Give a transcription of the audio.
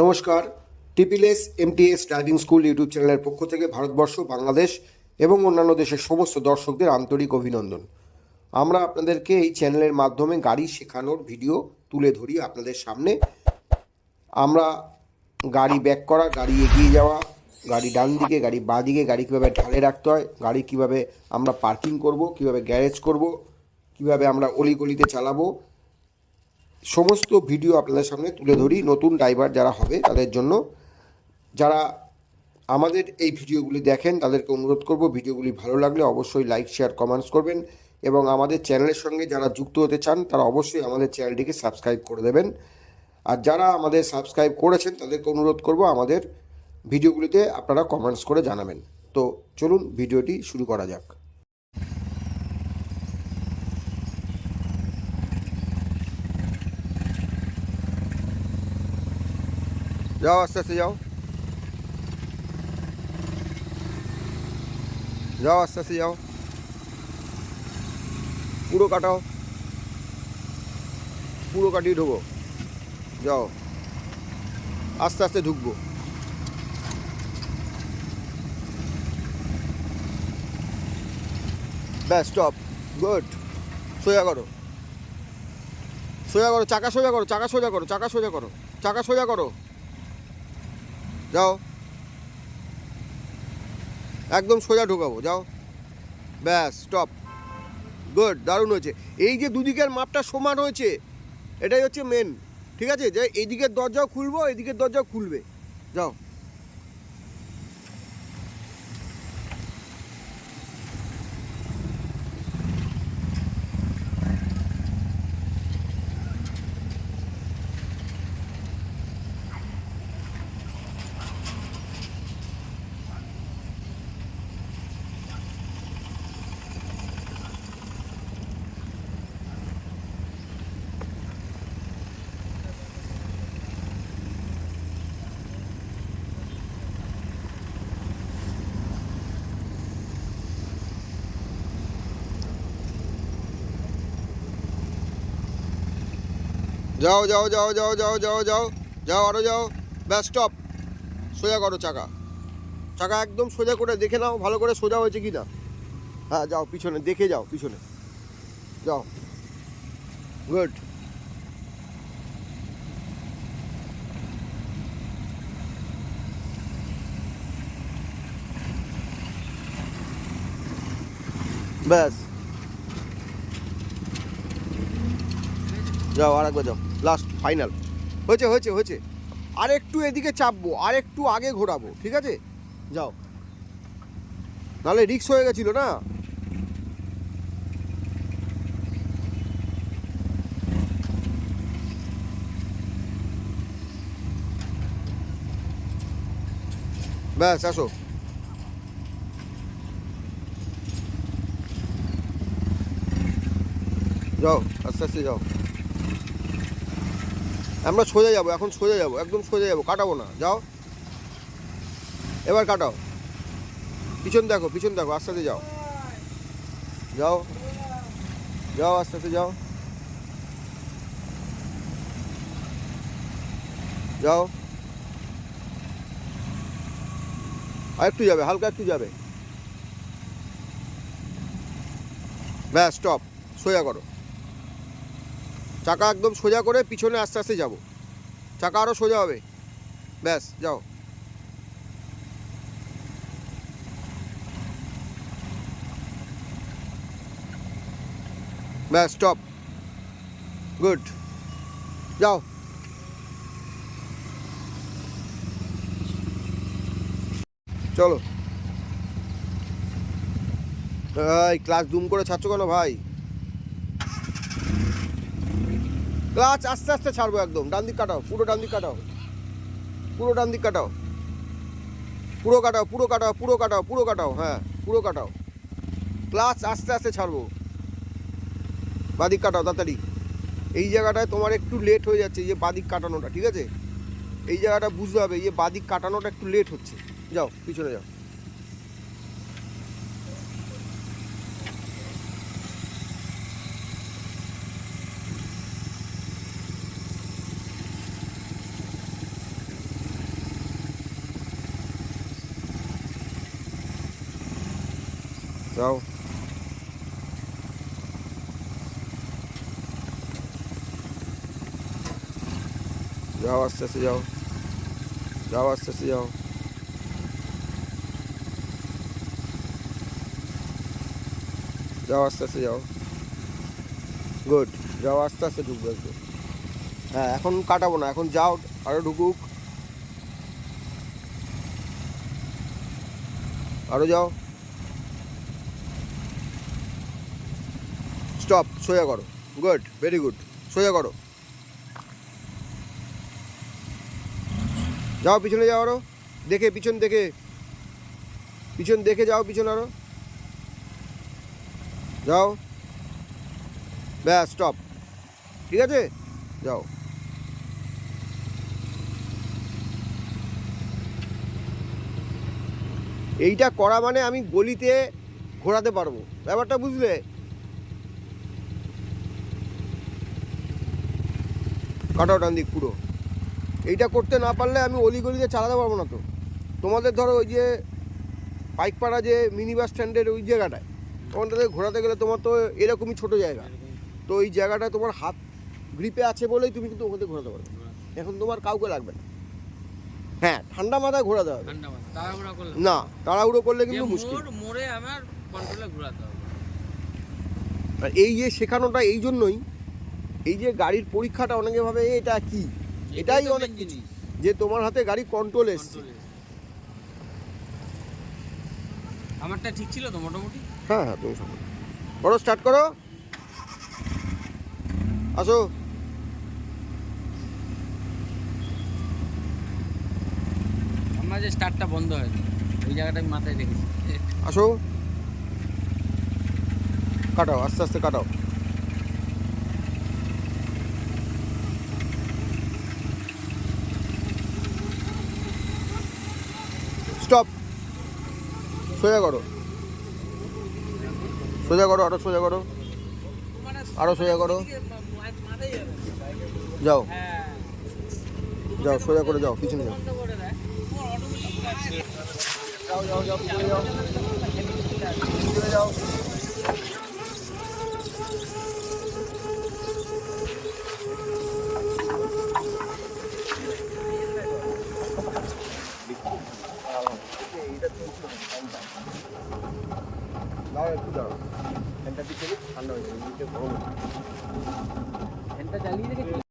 নমস্কার TPS MTS driving school YouTube চ্যানেলের পক্ষ থেকে ভারতবর্ষ, বাংলাদেশ এবং অন্যান্য দেশের সমস্ত দর্শকদের আন্তরিক অভিনন্দন। আমরা আপনাদেরকে এই চ্যানেলের মাধ্যমে গাড়ি শেখানোর ভিডিও তুলে ধরি আপনাদের সামনে। আমরা গাড়ি ব্যাক করা, গাড়ি এগিয়ে যাওয়া, গাড়ি ডান দিকে, গাড়ি বাঁ দিকে, গাড়ি কীভাবে ঢালে রাখতে হয়, গাড়ি কীভাবে আমরা পার্কিং করব, কীভাবে গ্যারেজ করব, কীভাবে আমরা অলিগলিতে চালাবো সমস্ত ভিডিও আপনাদের সামনে তুলে ধরি। নতুন ড্রাইভার যারা হবে, তাদের জন্য যারা আমাদের এই ভিডিওগুলি দেখেন, তাদেরকে অনুরোধ করব ভিডিওগুলি ভালো লাগলে অবশ্যই লাইক শেয়ার কমেন্টস করবেন এবং আমাদের চ্যানেলের সঙ্গে যারা যুক্ত হতে চান, তারা অবশ্যই আমাদের চ্যানেলটিকে সাবস্ক্রাইব করে দেবেন। আর যারা আমাদের সাবস্ক্রাইব করেছেন, তাদেরকে অনুরোধ করব আমাদের ভিডিওগুলিতে আপনারা কমেন্টস করে জানাবেন। তো চলুন, ভিডিওটি শুরু করা যাক। যাও আস্তে আস্তে যাও যাও আস্তে আস্তে যাও পুরো কাটাও। পুরো কাটিয়ে ঢুকো। যাও। আস্তে আস্তে ঢুকবো। ব্যাস স্টপ গুড সোজা করো। সোজা করো, চাকা সোজা করো, চাকা সোজা করো, চাকা সোজা করো, চাকা সোজা করো। যাও। একদম সোজা ঢোকাবো, যাও। ব্যাস স্টপ গুড দারুণ হয়েছে। এই যে দুদিকের মাপটা সমান হয়েছে, এটাই হচ্ছে মেন ঠিক আছে? যে এইদিকের দরজাও খুলবো এদিকের দরজাও খুলবে। যাও। যাও যাও যাও যাও যাও যাও যাও যাও আরও যাও। ব্যাস স্টপ সোজা করো চাকা। চাকা একদম সোজা করে দেখে নাও, ভালো করে সোজা হয়েছে কি না হ্যাঁ যাও, পিছনে, দেখে যাও, পিছনে। যাও। গুড ব্যাস। যাও আর একবার যাও। লাস্ট ফাইনাল হয়েছে হয়েছে হয়েছে। আর একটু এদিকে চাপবো আর একটু আগে ঘোরাবো, ঠিক আছে? যাও। নাহলে রিক্স হয়ে গেছিল না? ব্যাস, আসো। যাও, আস্তে আস্তে যাও। আমরা সোজা যাব, এখন সোজা যাব, একদম সোজা যাব, কাটাবো না, যাও। এবার কাটাও। পিছন দেখো পিছন দেখো, আস্তে আস্তে যাও। যাও। যাও, আস্তে আস্তে যাও। যাও। আর একটু যাবে, হালকা একটু যাবে। ব্যাস স্টপ সোজা করো। চাকা একদম সোজা করে পিছনে আস্তে আস্তে যাব। চাকা আরও সোজা হবে। ব্যাস, যাও। ব্যাস স্টপ গুড যাও। চলো। এই ক্লাস দুম করে ছাড়ছো কেন ভাই? ক্লাচ আস্তে আস্তে ছাড়বো একদম, ডান দিক কাটাও, পুরো ডান দিক কাটাও। পুরো ডান দিক কাটাও। পুরো কাটাও পুরো কাটাও পুরো কাটাও পুরো কাটাও হ্যাঁ পুরো কাটাও। ক্লাচ আস্তে আস্তে ছাড়বো। বাদিক কাটাও, তাড়াতাড়ি। এই জায়গাটায় তোমার একটু লেট হয়ে যাচ্ছে যে বাদিক কাটানোটা, ঠিক আছে? এই জায়গাটা বুঝতে হবে যে বাদিক কাটানোটা একটু লেট হচ্ছে। যাও, পিছনে যাও। যাও যাও আস্তে আস্তে যাও যাও আস্তে আস্তে যাও যাও আস্তে আস্তে যাও গুড যাও আস্তে আস্তে ঢুকবে একটু হ্যাঁ এখন কাটাবো না। এখন যাও, আরও ঢুকুক। আরও যাও। স্টপ, সোজা করো। গুড, ভেরি গুড, সোজা করো। যাও পিছনে যাও আরও, দেখে, পিছন দেখে। পিছন দেখে যাও পিছন আরও। যাও। ব্যাস, স্টপ। ঠিক আছে? যাও। এইটা করা মানে আমি গলিতে ঘোরাতে পারব। ব্যাপারটা বুঝলে? কাটাও ডান দিক পুরো। এইটা করতে না পারলে আমি অলি গলিতে চালাতে পারব না তো। তোমাদের ধরো ওই যে পাইকপাড়া যে মিনি বাস স্ট্যান্ডের ওই জায়গাটায় ওখানটাতে ঘোরাতে গেলে তোমার তো এরকমই ছোটো জায়গা। তো ওই জায়গাটা তোমার হাত গ্রিপে আছে বলেই তুমি কিন্তু ওখানে ঘোরাতে পারবে। এখন তোমার কাউকে লাগবে না। হ্যাঁ ঠান্ডা মাথায় ঘোরাতে হবে। না তাড়াহুড়ো করলে কিন্তু মুশকিল। মোড়ে আমার কন্ট্রোলে ঘোরাতে হবে। আর এই যে শেখানোটা এই জন্যই এই যে গাড়ির পরীক্ষাটা অনেকে ভাবে এটা কি? এটাই অনেক জিনিস। যে তোমার হাতে গাড়ি কন্ট্রোল এসছে। আমারটা ঠিক ছিল তো মোটামুটি? হ্যাঁ হ্যাঁ তুমি সব করো স্টার্ট করো। আসো। আমার যে স্টার্টটা বন্ধ হয়নি ওই জায়গাটা আমি মাথায় রেখেছি। আসো। কাটাও আস্তে আস্তে কাটাও। স্টপ। সোজা করো। সোজা করো, আরও সোজা করো। আরও সোজা করো। যাও। যাও, সোজা করে যাও, পিছনে যাও। যাও যাও যাও যাও একটু দাঁড়াও। ফ্যানটা দিকে ঠান্ডা হয়ে যাবে গরম। ফ্যানটা চালিয়ে রেখেছি